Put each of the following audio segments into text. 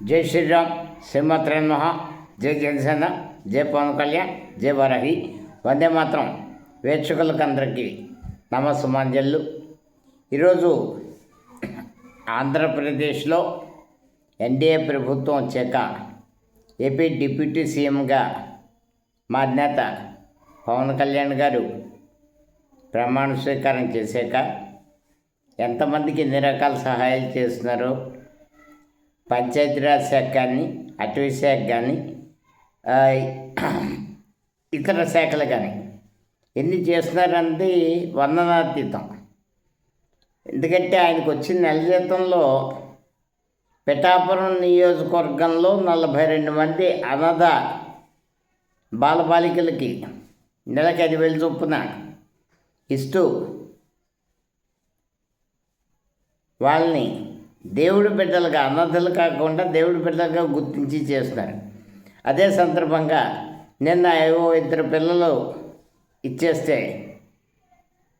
జై శ్రీరామ్ శ్రీమాత్రేన్ మహా జై జనసేన జై పవన్ కళ్యాణ్ జై వరహి. వందే మాత్రం వీక్షకులకు అందరికీ నమస్సుమాంజల్లు ఈరోజు ఆంధ్రప్రదేశ్లో ఎన్డీఏ ప్రభుత్వం వచ్చాక ఏపీ డిప్యూటీ సీఎంగా మా అధినేత పవన్ కళ్యాణ్ గారు ప్రమాణ స్వీకారం చేశాక ఎంతమందికి ఎన్ని రకాల సహాయాలు చేస్తున్నారో పంచాయతీరాజ్ శాఖ కానీ అటవీ శాఖ కానీ ఇతర శాఖలు కానీ ఎన్ని చేస్తున్నారన్నది వందనాతీతం. ఎందుకంటే ఆయనకు వచ్చిన నెల జీతంలో పిఠాపురం నియోజకవర్గంలో నలభై రెండు మంది అనాథ బాలబాలికలకి నెలకి ఐదు వేలు చొప్పున ఇస్తూ వాళ్ళని దేవుడి బిడ్డలుగా అన్నదలు కాకుండా దేవుడి బిడ్డలుగా గుర్తించి చేస్తున్నారు. అదే సందర్భంగా నిన్న ఏవో ఇద్దరు పిల్లలు ఇచ్చేస్తే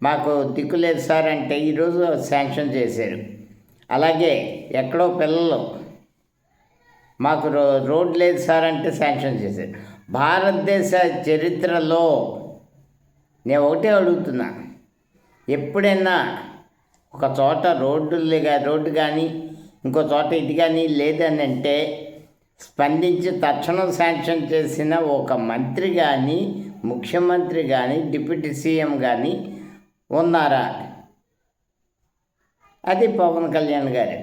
మాకు దిక్కు లేదు సార్ అంటే ఈరోజు శాంక్షన్ చేశారు. అలాగే ఎక్కడో పిల్లలు మాకు రో రోడ్ లేదు సార్ అంటే శాంక్షన్ చేశారు. భారతదేశ చరిత్రలో నేను ఒకటే అడుగుతున్నా. ఎప్పుడైనా ఒక చోట రోడ్డు రోడ్డు కానీ ఇంకో చోట ఇది కానీ లేదని అంటే స్పందించి తక్షణం శాంక్షన్ చేసిన ఒక మంత్రి కానీ ముఖ్యమంత్రి కానీ డిప్యూటీ సీఎం కానీ ఉన్నారా? అది పవన్ కళ్యాణ్ గారు.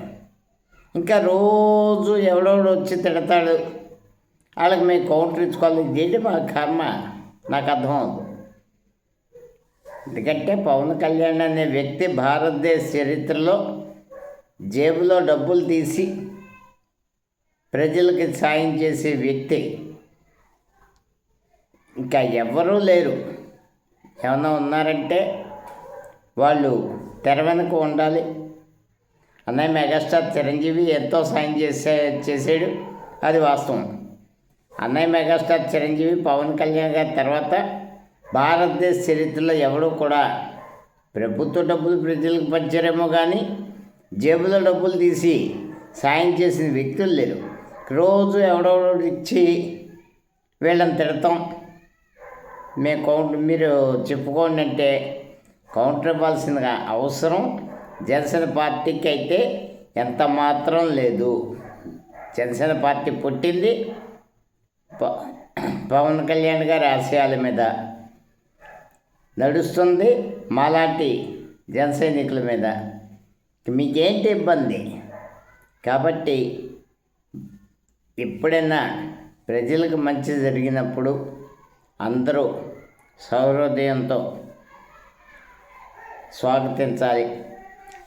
ఇంకా రోజు ఎవడెవడు వచ్చి తిడతాడు. వాళ్ళకి మేము కౌంటర్ ఇచ్చుకోవాలి. ఇది మా కర్మ? నాకు అర్థం అవుతుంది ఎందుకంటే పవన్ కళ్యాణ్ అనే వ్యక్తి భారతదేశ చరిత్రలో జేబులో డబ్బులు తీసి ప్రజలకి సాయం చేసే వ్యక్తి. ఇంకా ఎవరూ లేరు. ఏమైనా ఉన్నారంటే వాళ్ళు తెర వెనుక ఉండాలి. అన్నయ్య మెగాస్టార్ చిరంజీవి ఎంతో సాయం చేసే చేసాడు. అది వాస్తవం. అన్నయ్య మెగాస్టార్ చిరంజీవి పవన్ కళ్యాణ్ గారి తర్వాత భారతదేశ చరిత్రలో ఎవడూ కూడా ప్రభుత్వ డబ్బులు ప్రజలకు పంచారేమో కానీ జేబులో డబ్బులు తీసి సాయం చేసిన వ్యక్తులు లేరు. రోజు ఎవడెవడో ఇచ్చి వీళ్ళని తిడతాం. మేము కౌంటర్ మీరు చెప్పుకోండి అంటే కౌంటర్ ఇవ్వాల్సిన అవసరం. జనసేన పార్టీకి అయితే ఎంత మాత్రం లేదు. జనసేన పార్టీ పుట్టింది. పవన్ కళ్యాణ్ గారి ఆశయాల మీద నడుస్తుంది మాలాంటి జన సైనికుల మీద. మీకేంటి ఇబ్బంది? కాబట్టి ఎప్పుడైనా ప్రజలకు మంచి జరిగినప్పుడు అందరూ సౌహృదయంతో స్వాగతించాలి.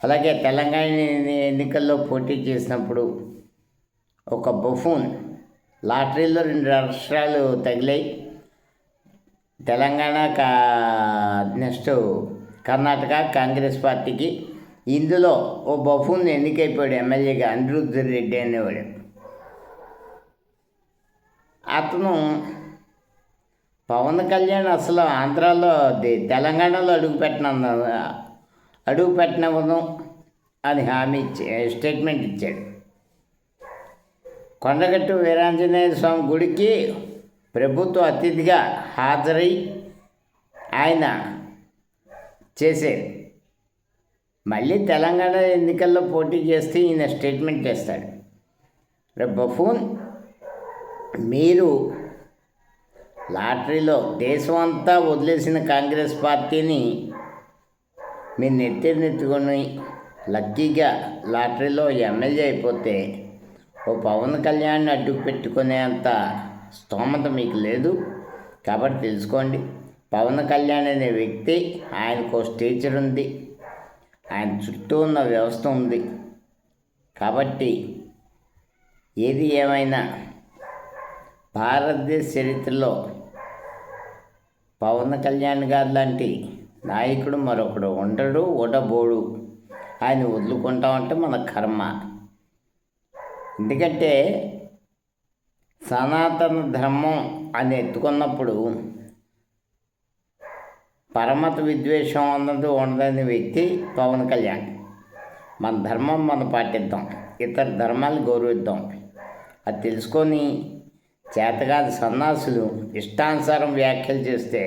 అలాగే తెలంగాణ ఎన్నికల్లో పోటీ చేసినప్పుడు ఒక బఫూన్ లాటరీలో రెండు రాష్ట్రాలు తగిలాయి. తెలంగాణ కా నెక్స్ట్ కర్ణాటక కాంగ్రెస్ పార్టీకి ఇందులో ఓ బఫూన్ ఎన్నికైపోయాడు ఎమ్మెల్యేగా అనిరుద్ధ రెడ్డి అనేవాడు. అతను పవన్ కళ్యాణ్ అసలు ఆంధ్రాలో తెలంగాణలో అడుగు పెట్టిన అడుగు పెట్టినవను అని హామీ ఇచ్చే స్టేట్మెంట్ ఇచ్చాడు. కొండగట్టు వీరాంజనేయ స్వామి గుడికి ప్రభుత్వ అతిథిగా హాజరై ఆయన చేసేది మళ్ళీ తెలంగాణ ఎన్నికల్లో పోటీ చేస్తే ఈయన స్టేట్మెంట్ చేస్తాడు. రే బఫూన్ మీరు లాటరీలో దేశం అంతా వదిలేసిన కాంగ్రెస్ పార్టీని మీరు నెత్తినెత్తుకొని లక్కీగా లాటరీలో ఎమ్మెల్యే అయిపోతే ఓ పవన్ కళ్యాణ్ అడ్డు అంతా స్తోమత మీకు లేదు. కాబట్టి తెలుసుకోండి. పవన్ కళ్యాణ్ అనే వ్యక్తి ఆయనకు ఓ స్టేచర్ ఉంది. ఆయన చుట్టూ ఉన్న వ్యవస్థ ఉంది. కాబట్టి ఏది ఏమైనా భారతదేశ చరిత్రలో పవన్ కళ్యాణ్ గారు లాంటి నాయకుడు మరొకడు ఉండడు ఉండబోడు ఆయన వదులుకుంటామంటే మన కర్మ. ఎందుకంటే సనాతన ధర్మం అని ఎత్తుకున్నప్పుడు పరమత విద్వేషం అన్నది ఉండదని వ్యక్తి పవన్ కళ్యాణ్. మన ధర్మం మనం పాటిద్దాం ఇతర ధర్మాలు గౌరవిద్దాం. అది తెలుసుకొని చేతగాది సన్నాసులు ఇష్టానుసారం వ్యాఖ్యలు చేస్తే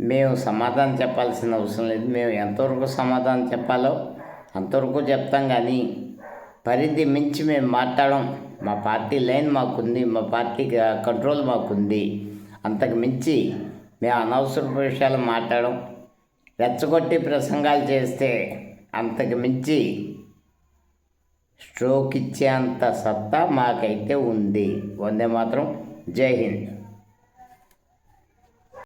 మేము సమాధానం చెప్పాల్సిన అవసరం లేదు. మేము ఎంతవరకు సమాధానం చెప్పాలో అంతవరకు చెప్తాం కానీ పరిధి మించి మేము మాట్లాడడం మా పార్టీ లైన్ మాకుంది మా పార్టీ కంట్రోల్ మాకుంది. అంతకు మించి మేము అనవసర విషయాలు మాట్లాడడం రెచ్చగొట్టి ప్రసంగాలు చేస్తే అంతకు మించి స్ట్రోక్ ఇచ్చేంత సత్తా మాకైతే ఉంది. వందే మాత్రం జై హింద్.